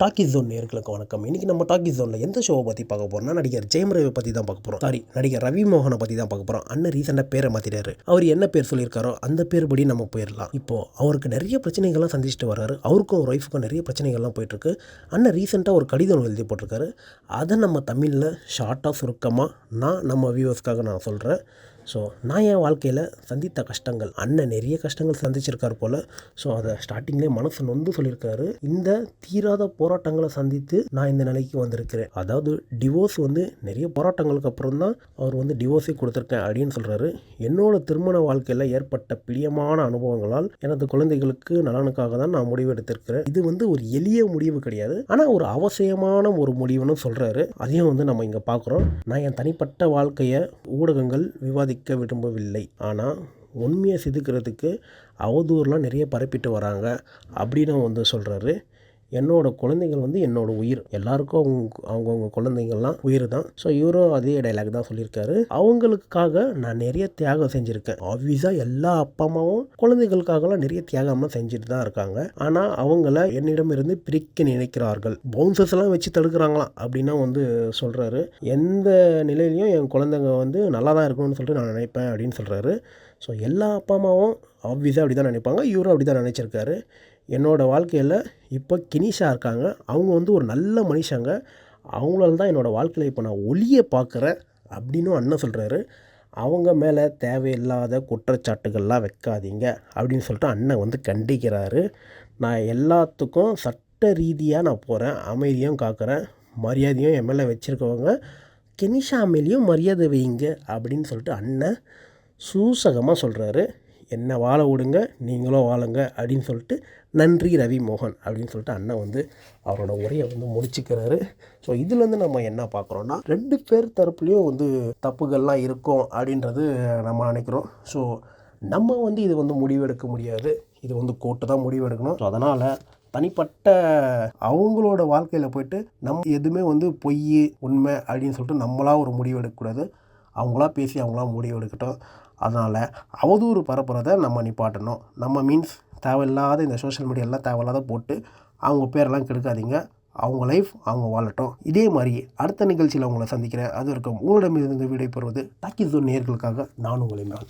Talkie zone நேர்களுக்கு வணக்கம். இன்றைக்கி நம்ம டாக்கி ஜோனில் எந்த ஷோவை பற்றி பார்க்க போகிறோம்னா நடிகர் ஜெயம் ரவி பற்றி தான் பார்க்க போகிறோம் சாரி நடிகர் ரவி மோகனை பற்றி தான் பார்க்க போகிறோம் அண்ணன் ரீசெண்டாக பேரை மாற்றிட்டாரு அவர் என்ன பேர் சொல்லியிருக்காரோ அந்த பேர் படி நம்ம போயிடலாம். இப்போது அவருக்கு நிறைய பிரச்சனைகள்லாம் சந்திச்சுட்டு வராரு அவருக்கும் ஒரு ஒய்ஃபுக்கும் நிறைய பிரச்சனைகள்லாம் போயிட்டுருக்கு. அண்ணன் ரீசெண்டாக ஒரு கடிதம் எழுதி போட்டிருக்காரு. அதை நம்ம தமிழில் ஷார்ட்டாக சுருக்கமாக நான் நம்ம வியூவர்ஸ்க்காக நான் சொல்கிறேன் ஸோ நான் என் வாழ்க்கையில் சந்தித்த கஷ்டங்கள் அண்ணன் நிறைய கஷ்டங்கள் சந்திச்சிருக்கார் போல். ஸோ அதை ஸ்டார்டிங்லேயே மனசு நொந்து சொல்லியிருக்காரு. இந்த தீராத போராட்டங்களை சந்தித்து நான் இந்த நிலைக்கு வந்திருக்கிறேன். அதாவது டிவோர்ஸ் வந்து நிறைய போராட்டங்களுக்கு அப்புறம் தான் அவர் வந்து டிவோர்ஸே கொடுத்துருக்கேன் அப்படின்னு சொல்கிறாரு என்னோட திருமண வாழ்க்கையில் ஏற்பட்ட பிரியமான அனுபவங்களால் எனது குழந்தைகளுக்கு நலனுக்காக தான் நான் முடிவு எடுத்திருக்கிறேன். இது வந்து ஒரு எளிய முடிவு கிடையாது. ஆனால் ஒரு அவசியமான ஒரு முடிவுன்னு சொல்கிறாரு அதையும் வந்து நம்ம இங்கே பார்க்குறோம் நான் என் தனிப்பட்ட வாழ்க்கையை ஊடகங்கள் விவாதிக்க விரும்பவில்லை. ஆனால் உண்மையை செதுக்கிறதுக்கு அவதூறுலாம் நிறைய பரப்பிட்டு வராங்க. அப்படின்னு வந்து சொல்கிறாரு என்னோட குழந்தைகள் வந்து என்னோட உயிர். எல்லாருக்கும் அவங்க அவங்கவுங்க குழந்தைங்கள்லாம் உயிர் தான் ஸோ இவரும் அதே டைலாக் தான் சொல்லியிருக்காரு. அவங்களுக்காக நான் நிறைய தியாகம் செஞ்சுருக்கேன். ஆப்வியஸாக எல்லா அப்பா அம்மாவும் குழந்தைகளுக்காகலாம் நிறைய தியாகம்லாம் செஞ்சுட்டு தான் இருக்காங்க. ஆனால் அவங்கள என்னிடமிருந்து பிரிக்க நினைக்கிறார்கள். பவுன்சர்ஸ் எல்லாம் வச்சு தடுக்கிறாங்களாம் அப்படின்னா வந்து சொல்கிறாரு எந்த நிலையிலையும் என் குழந்தைங்க வந்து நல்லா தான் இருக்கணும்னு சொல்லிட்டு நான் நினைப்பேன் அப்படின்னு சொல்கிறாரு ஸோ எல்லா அப்பா அம்மாவும் ஆப்வியஸாக அப்படி தான் நினைப்பாங்க. இவரும் அப்படி தான் நினச்சிருக்காரு. என்னோடய வாழ்க்கையில் இப்போ கினிஷா இருக்காங்க. அவங்க வந்து ஒரு நல்ல மனுஷங்க. அவங்களால தான் என்னோடய வாழ்க்கையில் இப்போ நான் ஒளியை பார்க்குறேன் அப்படின்னும் அண்ணன் சொல்கிறாரு அவங்க மேலே தேவையில்லாத குற்றச்சாட்டுகள்லாம் வைக்காதீங்க அப்படின்னு சொல்லிட்டு அண்ணன் வந்து கண்டிக்கிறாரு. நான் எல்லாத்துக்கும் சட்ட ரீதியாக நான் போகிறேன் அமைதியும் காக்கிறேன். மரியாதையும் என் மேலே வச்சுருக்கவங்க கெனிஷா மேலேயும் மரியாதை வைங்க அப்படின்னு சொல்லிட்டு அண்ணன் சூசகமாக சொல்கிறாரு என்னை வாழ விடுங்க நீங்களும் வாழுங்க அப்படின்னு சொல்லிட்டு நன்றி ரவி மோகன் அப்படின்னு சொல்லிட்டு அண்ணன் வந்து அவரோட உரையை வந்து முடிச்சுக்கிறாரு. ஸோ இதுலேருந்து நம்ம என்ன பார்க்குறோன்னா ரெண்டு பேர் தரப்புலேயும் வந்து தப்புகள்லாம் இருக்கும் அப்படின்றது நம்ம நினைக்கிறோம். ஸோ நம்ம வந்து இது வந்து முடிவெடுக்க முடியாது. இது வந்து கோர்ட்டு தான் முடிவெடுக்கணும். ஸோ அதனால் தனிப்பட்ட அவங்களோட வாழ்க்கையில் போயிட்டு நம்ம எதுவுமே வந்து பொய் உண்மை அப்படின்னு சொல்லிட்டு நம்மளாக ஒரு முடிவு எடுக்கக்கூடாது அவங்களா பேசி அவங்களா முடிவு எடுக்கட்டும் அதனால் அவதூறு பரப்புகிறத நம்ம நிப்பாட்டணும். நம்ம மீன்ஸ் தேவையில்லாத இந்த சோஷியல் மீடியாலாம் தேவையில்லாத போட்டு அவங்க பேரெல்லாம் கெடுக்காதீங்க. அவங்க லைஃப் அவங்க வாழட்டும். இதே மாதிரி அடுத்த நிகழ்ச்சியில் உங்களை சந்திக்கிறேன். அது வரைக்கும் உங்களிடமிருந்து விடைபெறுவது டாக்கி ஜோன் நேர்களுக்காக நான் உங்கள் இம்ரான்